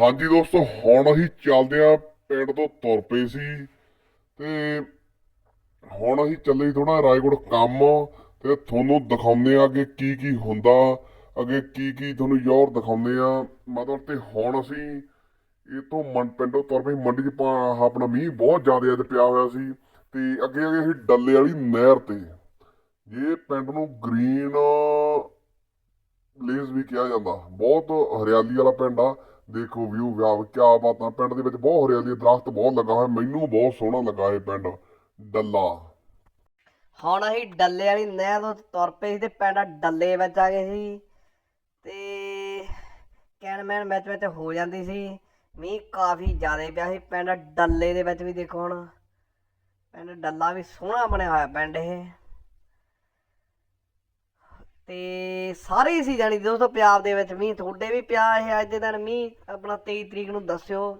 ਹਾਂਜੀ ਦੋਸਤੋ, ਹੁਣ ਅਸੀਂ ਚੱਲਦੇ ਆ ਪਿੰਡ ਤੋਂ ਤੁਰ ਪਏ ਸੀ ਤੇ ਹੁਣ ਅਸੀਂ ਚੱਲੇ ਥੋੜਾ ਰਾਏਗੁੜ ਕੰਮ ਤੇ ਤੁਹਾਨੂੰ ਦਿਖਾਉਂਦੇ ਆ ਅੱਗੇ ਕੀ ਕੀ ਹੁੰਦਾ, ਅੱਗੇ ਕੀ ਕੀ ਤੁਹਾਨੂੰ ਯੋਰ ਦਿਖਾਉਂਦੇ ਆ ਮਤਲਬ ਤੇ ਹੁਣ ਅਸੀਂ ਇਹ ਤੋਂ ਮੰ, ਪਿੰਡੋਂ ਤੁਰ ਪਏ, ਮੰਡੀ 'ਚ ਆਪਣਾ ਮੀਂਹ ਬਹੁਤ ਜ਼ਿਆਦਾ ਅੱਜ ਪਿਆ ਹੋਇਆ ਸੀ ਤੇ ਅੱਗੇ ਅੱਗੇ ਅਸੀਂ ਡੱਲੇ ਵਾਲੀ ਨਹਿਰ ਤੇ ਇਹ ਪਿੰਡ ਨੂੰ ਗ੍ਰੀਨ ਪਲੇਸ ਵੀ ਕਿਹਾ ਜਾਂਦਾ, ਬਹੁਤ ਹਰਿਆਲੀ ਵਾਲਾ ਪਿੰਡ ਆ। ਦੇਖੋ ਵਿਊ ਵਿਆਹ ਕਿਆ ਬਾਤਾਂ ਪਿੰਡ ਦੇ ਵਿੱਚ ਬਹੁਤ ਹਰਿਆਲੀ ਦਰਖਤ ਬਹੁਤ ਲੱਗਾ ਹੋਇਆ, ਮੈਨੂੰ ਬਹੁਤ ਸੋਹਣਾ ਲੱਗਾ ਇਹ ਪਿੰਡ, ਡੱਲਾ। ਹੁਣ ਅਸੀਂ ਡੱਲੇ ਵਾਲੀ ਨਹਿਰ ਤੋਂ ਤੁਰ ਪਏ ਸੀ ਤੇ ਪਿੰਡ ਡੱਲੇ ਵਿੱਚ ਆ ਗਏ ਸੀ ਤੇ ਕੈਨਮੈਨ ਵਿੱਚ ਵਿੱਚ ਹੋ ਜਾਂਦੀ ਸੀ, ਮੀਂਹ ਕਾਫੀ ਜ਼ਿਆਦਾ ਪਿਆ ਸੀ, ਪਿੰਡ ਡੱਲੇ ਦੇ ਵਿੱਚ ਵੀ ਦੇਖੋ ਹੁਣ, ਪਿੰਡ ਡੱਲਾ ਵੀ ਸੋਹਣਾ ਬਣਿਆ ਹੋਇਆ ਪਿੰਡ ਇਹ। ਤੇ ਸਾਰੇ ਹੀ ਸੀ ਜਾਣੀ ਦੋਸਤੋ ਪੰਜਾਬ ਦੇ ਵਿੱਚ ਮੀਂਹ ਤੁਹਾਡੇ ਵੀ ਪਿਆ ਇਹ ਅੱਜ ਦੇ ਦਿਨ ਮੀਂਹ ਆਪਣਾ 23 ਤਰੀਕ ਨੂੰ ਦੱਸਿਓ।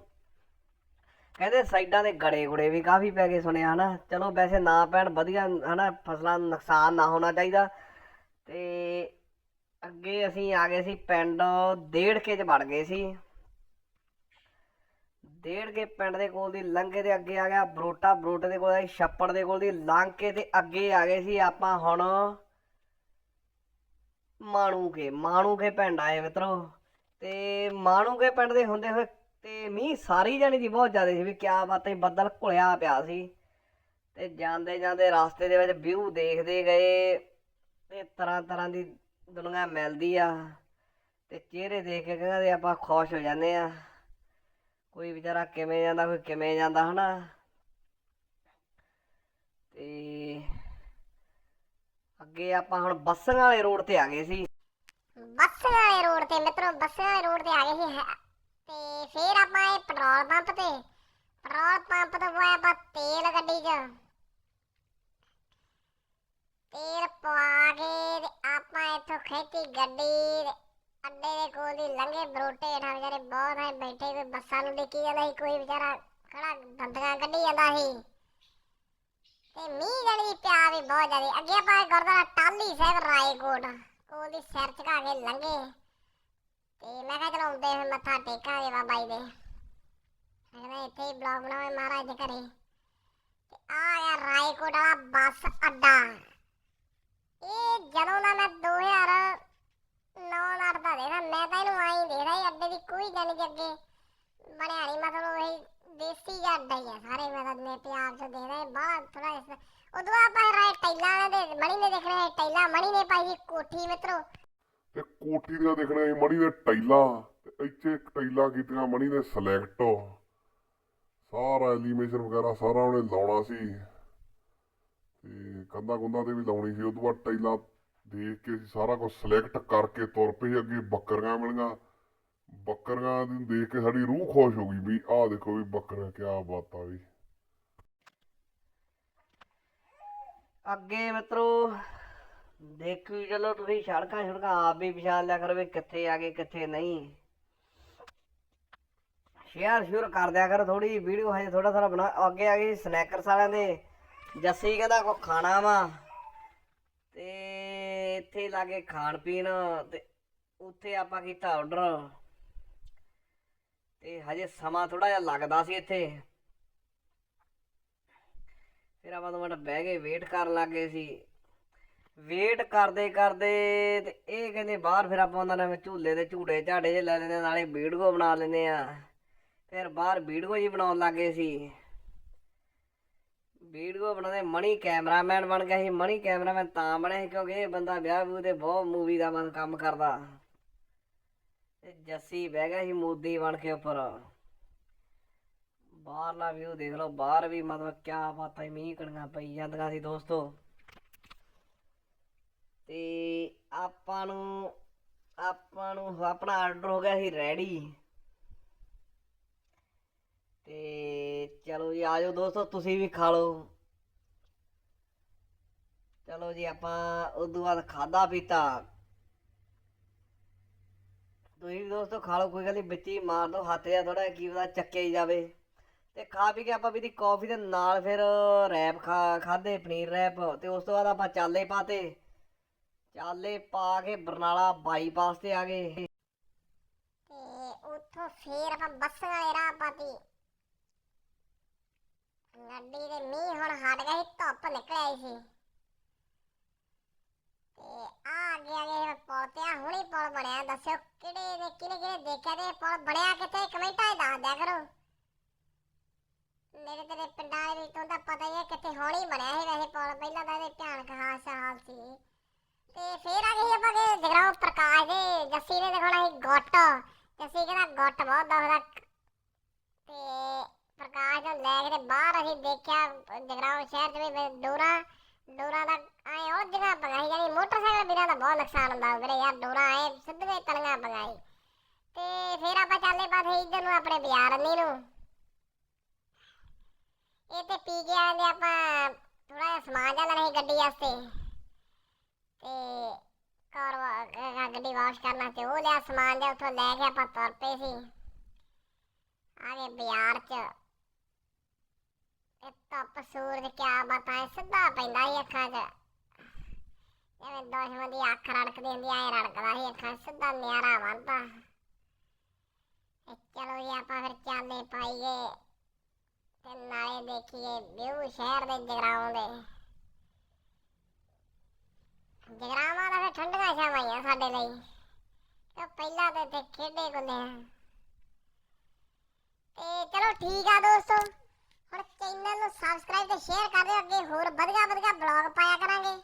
ਕਹਿੰਦੇ ਸਾਈਡਾਂ ਦੇ ਗੜੇ ਗੁੜੇ ਵੀ ਕਾਫੀ ਪੈ ਗਏ ਸੁਣਿਆ ਹਨਾ। ਚਲੋ ਵੈਸੇ ਨਾ ਪੈਣ ਵਧੀਆ ਹਨਾ, ਫਸਲਾਂ ਨੂੰ ਨੁਕਸਾਨ ਨਾ ਹੋਣਾ ਚਾਹੀਦਾ। ਤੇ ਅੱਗੇ ਅਸੀਂ ਆ ਗਏ ਸੀ ਪਿੰਡ ਡੇਢ ਕੇ ਚ ਵੜ ਗਏ ਸੀ। ਡੇਢ ਕੇ ਪਿੰਡ ਦੇ ਕੋਲ ਦੀ ਲੰਘੇ ਦੇ ਅੱਗੇ ਆ ਗਿਆ ਬਰੋਟਾ, ਬਰੋਟੇ ਦੇ ਕੋਲ ਆ ਛੱਪੜ ਦੇ ਕੋਲ ਦੀ ਲੰਘ ਕੇ ਤੇ ਅੱਗੇ ਆ ਗਏ ਸੀ। ਆਪਾਂ ਹੁਣ ਮਾਣੂਕੇ ਮਾਣੂਕੇ ਪਿੰਡ ਆਏ ਮਿੱਤਰੋ। ਤੇ ਮਾਣੂਕੇ ਪਿੰਡ ਦੇ ਹੁੰਦੇ ਹੋਏ ਤੇ ਮੀਂਹ ਸਾਰੀ ਜਾਣੀ ਦੀ ਬਹੁਤ ਜ਼ਿਆਦਾ ਸੀ ਵੀ ਕਿਆ ਬਾਤ ਹੀ ਬੱਦਲ ਘੁਲਿਆ ਪਿਆ ਸੀ। ਤੇ ਜਾਂਦੇ ਜਾਂਦੇ ਰਸਤੇ ਦੇ ਵਿੱਚ ਵਿਊ ਦੇਖਦੇ ਗਏ ਤੇ ਤਰ੍ਹਾਂ ਤਰ੍ਹਾਂ ਦੀ ਦੁਨੀਆ ਮਿਲਦੀ ਆ। ਤੇ ਚਿਹਰੇ ਦੇਖ ਕੇ ਕਹਿੰਦੇ ਆਪਾਂ ਖੁਸ਼ ਹੋ ਜਾਂਦੇ ਆ। ਕੋਈ ਵਿਚਾਰਾ ਕਿਵੇਂ ਜਾਂਦਾ, ਕੋਈ ਕਿਵੇਂ ਜਾਂਦਾ, ਹਨਾ। ਤੇ ਅੱਗੇ ਆਪਾਂ ਹੁਣ ਬੱਸਾਂ ਵਾਲੇ ਰੋਡ ਤੇ ਆ ਗਏ ਸੀ। ਬੱਸ ਵਾਲੇ ਰੋਡ ਤੇ, ਮਿੱਤਰੋ ਬੱਸ ਵਾਲੇ ਰੋਡ ਤੇ ਆ ਗਏ ਸੀ ਹੈ- ਤੇ ਫੇਰ ਆਪਾਂ ਇਹ ਪੈਟਰੋਲ ਪੰਪ ਤੇ, ਪੈਟਰੋਲ ਪੰਪ ਤੋਂ ਪਵਾਇਆ ਆਪਾਂ ਤੇਲ ਗੱਡੀ 'ਚ ਤੇਲ ਪਵਾ ਕੇ ਤੇ ਆਪਾਂ ਇੱਥੋਂ ਖੇਤੀ ਗੱਡੀ ਤੇ ਅੱਡੇ ਦੇ ਕੋਲ ਦੀ ਲੰਘੇ ਬਰੋਟੇ ਹੇਠਾਂ ਵਿਚਾਰੇ ਬਹੁਤ ਹੈ ਬੈਠੇ, ਕੋਈ ਬੱਸਾਂ ਨੂੰ ਦੇਖੀ ਜਾਂਦਾ ਸੀ, ਕੋਈ ਵਿਚਾਰਾ ਖੜਾ ਦੰਦਗਾ ਕੱਢੀ ਜਾਂਦਾ ਸੀ। ਤੇ ਮੀਂਹ ਜਣੀ ਪਿਆ ਵੀ ਬਹੁਤ ਜ਼ਿਆਦਾ। ਅੱਗੇ ਆਪਾਂ ਗੁਰਦੁਆਰਾ ਟਾਲੀ ਸਾਹਿਬ, ਰਾਏਕੋਟ ਕੋਲ ਦੀ ਸਿਰ ਝੁਕਾ ਕੇ ਲੰਘੇ। ਤੇ ਮੈਂ ਕਿਹਾ ਚਲੋ ਆਉਂਦੇ ਹੋਏ ਮੱਥਾ ਟੇਕਾਂਗੇ ਬਾਬਾ ਜੀ ਦੇ। ਮੈਂ ਕਹਿੰਦਾ ਇੱਥੇ ਹੀ ਬਲੌਗ ਬਣਾਵੇ ਮਹਾਰਾਜ ਦੇ ਘਰੇ। ਤੇ ਆ ਗਿਆ ਰਾਏਕੋਟ ਵਾਲਾ ਬੱਸ ਅੱਡਾ ਇਹ ਜਦੋਂ ਦਾ ਮੈਂ 2009 ਦਾ ਦੇਖਦਾ ਮੈਂ ਤਾਂ ਇਹਨੂੰ ਆਈ ਦੇਖਦਾ ਇਹ ਅੱਡੇ ਦੀ ਕੋਈ ਗੱਲ ਨਹੀਂ ਅੱਗੇ ਬਣਿਆ ਨਹੀਂ ਮਤਲਬ ਇਹ ਦੇਸੀ ਜਿਹਾ ਅੱਡਾ ਹੀ ਆ ਸਾਰੇ ਮੈਂ ਤਾਂ ਮੈਂ ਪੰਜਾਬ ਚ ਦੇਖਦਾ ਇਹ ਬਾਹਲਾ ਥੋੜਾ ਉਦੋਂ ਆਪਾਂ ਰਾਏ ਟੈਲਾਂ ਦੇ ਮਣੀ ਨੇ ਟੈਲਾਂ ਮਣੀ ਨੇ ਪਾਈ ਸੀ ਕੋਠੀ ਮਿੱਤਰੋ। ਤੇ ਕੋਠੀ ਦੀਆਂ ਦੇਖਣਾ ਸੀ ਮਣੀ ਦੇ ਟੈਲਾਂ ਤੇ ਇੱਥੇ ਟੈਲਾਂ ਕੀਤੀਆਂ ਮਣੀ ਨੇ ਸਿਲੈਕਟ। ਸਾਰਾ ਐਲੀਮੇਸ਼ਨ ਵਗੈਰਾ ਸਾਰਾ ਉਹਨੇ ਲਾਉਣਾ ਸੀ। ਤੇ ਕੰਧਾਂ ਕੁੰਧਾਂ ਤੇ ਵੀ ਲਾਉਣੀ ਸੀ ਉਦੋਂ ਬਾਅਦ ਟੈਲਾਂ ਦੇਖ ਕੇ ਅਸੀਂ ਸਾਰਾ ਕੁਝ ਸਿਲੈਕਟ ਕਰਕੇ ਤੁਰ ਪਏ ਅੱਗੇ ਬੱਕਰੀਆਂ ਮਿਲੀਆਂ। ਬੱਕਰੀਆਂ ਨੂੰ ਦੇਖ ਕੇ ਸਾਡੀ ਰੂਹ ਖੁਸ਼ ਹੋ ਗਈ ਵੀ ਆਹ ਦੇਖੋ ਵੀ ਬੱਕਰੀਆਂ ਕਿਆ ਬਾਤ ਆ ਵੀ। ਅੱਗੇ ਮਿੱਤਰੋ ਦੇਖੀ ਚਲੋ ਤੁਸੀਂ ਸੜਕਾਂ ਸੜਕਾਂ ਆਪ ਵੀ ਪਛਾਣ ਲਿਆ ਕਰੋ ਵੀ ਕਿੱਥੇ ਆ ਗਏ, ਕਿੱਥੇ ਨਹੀਂ। ਸ਼ੇਅਰ ਸ਼ੁਰ ਕਰ ਦਿਆ ਕਰੋ ਥੋੜੀ ਵੀਡੀਓ ਹਜੇ ਥੋੜਾ ਥੋੜਾ ਬਣਾ, ਅੱਗੇ ਆ ਗਈ ਸਨੈਕਰਸ ਵਾਲਿਆਂ ਦੇ। ਜੱਸੀ ਕਹਿੰਦਾ ਕੋ ਖਾਣਾ ਵਾ ਤੇ ਇੱਥੇ ਲਾਗੇ ਖਾਣ ਪੀਣ ਤੇ ਉੱਥੇ ਆਪਾਂ ਕੀਤਾ ਆਰਡਰ ਤੇ ਹਜੇ ਸਮਾਂ ਥੋੜਾ ਜਿਹਾ ਲੱਗਦਾ ਸੀ ਇੱਥੇ। ਫਿਰ ਆਪਾਂ ਤੋਂ ਮਿੰਟ ਬਹਿ ਕੇ ਵੇਟ ਕਰਨ ਲੱਗੇ ਸੀ। ਵੇਟ ਕਰਦੇ ਕਰਦੇ ਤੇ ਇਹ ਕਹਿੰਦੇ ਬਾਹਰ ਫਿਰ ਆਪਾਂ ਉਹਨਾਂ ਨੇ ਝੂਲੇ ਦੇ ਝੂੜੇ ਝਾੜੇ ਜੇ ਲੈ ਲੈਂਦੇ ਨਾਲੇ ਵੀਡੀਓ ਬਣਾ ਲੈਂਦੇ ਆ ਫਿਰ ਬਾਹਰ ਵੀਡੀਓ ਜੀ ਬਣਾਉਣ ਲੱਗੇ ਸੀ। ਵੀਡੀਓ ਬਣਾਉਂਦੇ ਮਣੀ ਕੈਮਰਾਮੈਨ ਬਣ ਗਿਆ ਸੀ ਮਣੀ ਕੈਮਰਾਮੈਨ ਤਾਂ ਬਣਿਆ ਸੀ ਕਿਉਂਕਿ ਇਹ ਬੰਦਾ ਵਿਆਹ ਵਿਊਹ ਤੇ ਬਹੁਤ ਮੂਵੀ ਦਾ ਮਨ ਕੰਮ ਕਰਦਾ। ਤੇ ਜੱਸੀ ਬਹਿ ਗਿਆ ਸੀ ਮੋਦੀ ਬਣ ਕੇ ਉੱਪਰ। ਬਾਹਰਲਾ ਵਿਊ ਦੇਖ ਲਓ, ਬਾਹਰ ਵੀ ਮਤਲਬ ਕਿਆ ਬਾਤਾਂ ਮੀਂਹ ਕਣੀਆਂ ਪਈ ਜਾਂਦੀਆਂ ਸੀ ਦੋਸਤੋ। ਤੇ ਆਪਾਂ ਨੂੰ ਆਪਾਂ ਨੂੰ ਆਪਣਾ ਆਰਡਰ ਹੋ ਗਿਆ ਸੀ ਰੈਡੀ ਤੇ ਚਲੋ ਜੀ ਆਜੋ ਦੋਸਤੋ, ਤੁਸੀਂ ਵੀ ਖਾ ਲਓ। ਚਲੋ ਜੀ, ਆਪਾਂ ਉਦੋਂ ਬਾਅਦ ਖਾਦਾ ਪੀਤਾ। ਤੁਸੀਂ ਵੀ ਦੋਸਤੋ ਖਾ ਲਓ, ਕੋਈ ਗੱਲ ਨਹੀਂ ਵਿੱਚ ਹੀ ਮਾਰ ਦੋ ਹੱਥ ਜਾਂ ਥੋੜਾ ਕੀ ਪਤਾ ਚੱਕੇ ਹੀ ਜਾਵੇ। ਤੇ ਖਾ ਪੀ ਕੇ ਆਪਾਂ ਵੀ ਦੀ ਕਾਫੀ ਦੇ ਨਾਲ ਫਿਰ ਰੈਪ ਖਾ ਖਾਦੇ ਪਨੀਰ ਰੈਪ ਤੇ ਉਸ ਤੋਂ ਬਾਅਦ ਆਪਾਂ ਚਾਲੇ ਪਾਤੇ। ਚਾਲੇ ਪਾ ਕੇ ਬਰਨਾਲਾ ਬਾਈਪਾਸ ਤੇ ਆ ਗਏ ਤੇ ਉੱਥੋਂ ਫਿਰ ਫੇਰ ਆਪਾਂ ਬੱਸਾਂ ਵਾਲੇ ਰਾਹ ਪਾਤੀ। ਗੱਡੀ ਦੇ ਮੀਂਹ ਹੁਣ ਹਟ ਗਿਆ ਸੀ ਧੁੱਪ ਨਿਕਲ ਆਈ ਸੀ। ਤੇ ਆ ਅੱਗੇ ਅੱਗੇ ਪੁਲ ਤੇ ਆ, ਹੁਣੀ ਪੁਲ ਬਣਿਆ, ਦੱਸਿਓ ਕਿਹੜੇ ਨੇ ਕਿਹਨੇ ਕਿਹਨੇ ਦੇਖਿਆ ਤੇ ਇਹ ਪੁਲ ਬਣਿਆ ਕਿੱਥੇ? ਕਮੈਂਟਾਂ 'ਚ ਦੱਸ ਦਿਆ ਕਰੋ। ਮੇਰੇ ਤੇਰੇ ਪਿੰਡਾਂ ਦੇ ਵਿੱਚ ਤੁਹਾਨੂੰ ਤਾਂ ਪਤਾ ਹੀ ਹੈ ਕਿੱਥੇ ਹੁਣੀ ਬਣਿਆ ਸੀ ਵੈਸੇ ਪੁਲ, ਪਹਿਲਾਂ ਤਾਂ ਇਹਦੇ ਭਿਆਨਕ ਹਾਦਸਾ ਹਾਲ ਸੀ। ਤੇ ਫੇਰ ਆ ਗਏ ਆਪਾਂ ਕਿ ਜਗਰਾਉਂ ਪ੍ਰਕਾਸ਼ ਦੇ, ਜੱਸੀ ਨੇ ਦਿਖਾਉਣਾ ਸੀ ਗੁੱਟ। ਜੱਸੀ ਕਹਿੰਦਾ ਗੁੱਟ ਬਹੁਤ ਦੁਖਦਾ। ਤੇ ਪ੍ਰਕਾਸ਼ ਨੂੰ ਲੈ ਕੇ ਤੇ ਬਾਹਰ ਅਸੀਂ ਦੇਖਿਆ ਜਗਰਾਉਂ ਸ਼ਹਿਰ ਦੇ ਵਿੱਚ ਡੋਰਾ ਡੋਰਾ ਦਾ ਆਏ ਉਹ ਜਗ੍ਹਾ ਪਗਾਈ ਜਾਨੀ ਮੋਟਰਸਾਈਕਲ ਬਿਨਾਂ ਦਾ ਬਹੁਤ ਨੁਕਸਾਨ ਹੁੰਦਾ ਵੀਰੇ ਯਾਰ, ਡੋਰਾ ਆਏ ਸਿੱਧੇ ਤਲੀਆਂ ਪਗਾਈ ਤੇ ਫਿਰ ਆਪਾਂ ਚੱਲੇ ਪਾਸੇ ਇੱਧਰ ਨੂੰ ਆਪਣੇ ਬਾਜ਼ਾਰ ਅੰਨੀ ਨੂੰ। ਇਹ ਤੇ ਪੀ ਕੇ ਆਂਦੇ ਆਪਾਂ ਥੋੜਾ ਸਮਾਨ ਜਿਹਾ ਲੈਣਾ ਸੀ ਗੱਡੀ ਵਾਸਤੇ। ਤੇ ਕਾਰ ਗੱਡੀ ਵਾਸ਼ ਕਰਨਾ ਤੇ ਉਹ ਲਿਆ ਸਮਾਨ ਜਿਹਾ ਉੱਥੋਂ ਲੈ ਕੇ ਆਪਾਂ ਤੁਰ ਪਏ ਸੀ। ਆਗੇ ਬਾਜ਼ਾਰ 'ਚ। ਇਹ ਧੁੱਪ ਸੂਰਜ ਕਿਆ ਬਤਾਏ ਸਿੱਧਾ ਪੈਂਦਾ ਸੀ ਅੱਖਾਂ 'ਚ। ਜਿਵੇਂ ਦੁਸ਼ਮਣ ਦੀ ਅੱਖ ਰੜਕਦੀ ਹੁੰਦੀ, ਐ ਰੜਕਦਾ ਸੀ ਅੱਖਾਂ ਸਿੱਧਾ ਨਿਆਰਾ ਵਰਦਾ ਚਲੋ ਜੀ ਆਪਾਂ ਫਿਰ ਚਾਲੇ ਪਾਈਏ ਤੇ ਨਾਲੇ ਦੇਖੀਏ ਵਿਊ ਸ਼ਹਿਰ ਦੇ ਜਗਰਾਉਂ ਦੇ। ਜਗਰਾਵਾਂ ਦਾ ਫਿਰ ਠੰਡੀਆਂ ਛਾਵਾਂ ਹੀ ਆ ਸਾਡੇ ਲਈ। ਤੇ ਪਹਿਲਾਂ ਤੇ ਇੱਥੇ ਖੇਡੇ ਗੁੱਲੇ ਆ। ਤੇ ਚਲੋ ਠੀਕ ਆ ਦੋਸਤੋ, ਹੁਣ ਚੈਨਲ ਨੂੰ ਸਬਸਕ੍ਰਾਈਬ ਤੇ ਸ਼ੇਅਰ ਕਰ ਦਿਓ, ਅੱਗੇ ਹੋਰ ਵਧੀਆ ਵਧੀਆ ਬਲੌਗ ਪਾਇਆ ਕਰਾਂਗੇ।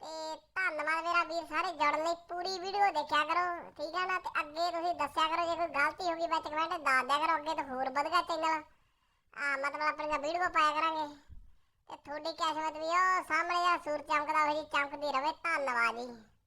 ਤੇ ਧੰਨਵਾਦ ਮੇਰਾ ਵੀਰ ਸਾਰੇ ਜੁੜਨ ਲਈ ਪੂਰੀ ਵੀਡੀਓ ਦੇਖਿਆ ਕਰੋ, ਠੀਕ ਹੈ ਨਾ? ਤੇ ਅੱਗੇ ਤੁਸੀਂ ਦੱਸਿਆ ਕਰੋ, ਜੇ ਕੋਈ ਗਲਤੀ ਹੋ ਗਈ, ਵਿੱਚ ਕਮੈਂਟ ਦੱਸ ਦਿਆ ਕਰੋ, ਅੱਗੇ ਤੋਂ ਹੋਰ ਵਧੀਆ ਚੈਨਲ ਆ ਮਤਲਬ ਆਪਣੀਆਂ ਵੀਡੀਓ ਪਾਇਆ ਕਰਾਂਗੇ। ਤੇ ਤੁਹਾਡੀ ਕਿਸਮਤ ਵੀ ਉਹ ਸਾਹਮਣੇ ਜਿਹੜਾ ਸੂਰਜ ਚਮਕਦਾ ਹੋਈ ਚਮਕਦੀ ਰਵੇ। ਧੰਨਵਾਦ ਜੀ।